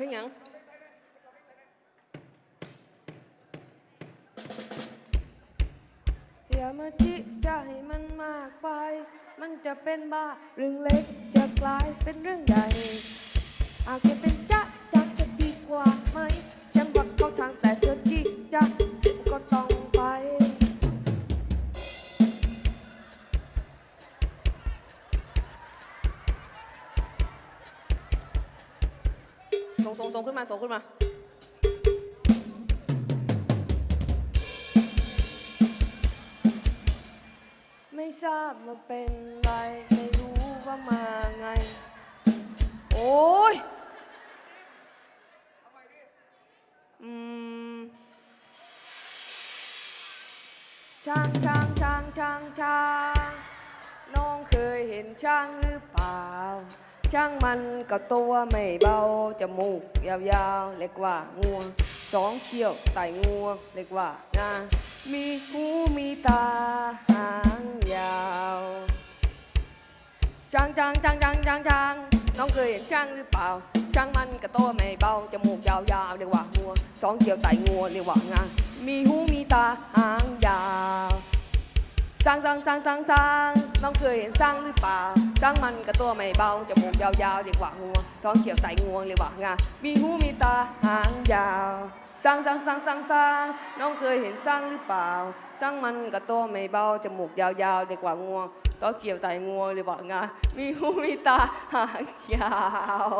เพลงหยังอย่ามาจิจะให้มันมากไป มันจะเป็นบ้าเรื่องเล็กจะกลายเป็นเรื่องใหญ่อาจจะเป็น ส่งส่งส่งขึ้นมาส่งขึ้นมาไม่ทราบมาเป็นไรไม่รู้ว่ามาไง โอ้ยอืมช้างช้างช้างช้างช้างน้องเคยเห็นช้างหรือเปล่า ช้างมันก็ตัวไม่เบา จมูกยาวๆ เล็กกว่างวสองเชี่ยวไต่งวเล็กกว่างามีหูมีตาหางยาวช้างช้างช้างช้างช้างช้างน้องเคยเห็นช้างหรือเปล่าช้างมันกระโตไม่เบาจมูกยาวๆเรียกว่างัวสองเกี่ยวไตงัวเรียกว่างามีหูมีตาหางยาวช้างช้างช้างช้างช้างน้องเคยเห็นช้างหรือเปล่า ช้างมันกระตัวไม่เบาจมูกยาวๆเรียกว่างัวสองเขียวไต่งัวเรียกว่างามีหูมีตาหางยาวสร้างสร้างสร้างสร้างสร้างน้องเคยเห็นสร้างหรือเปล่า สร้างมันกับตัวไม่เบาจมูกยาวๆเด็กกว่างวงซอเขียวใสงวงเรียกว่างามีหูมีตาหางยาว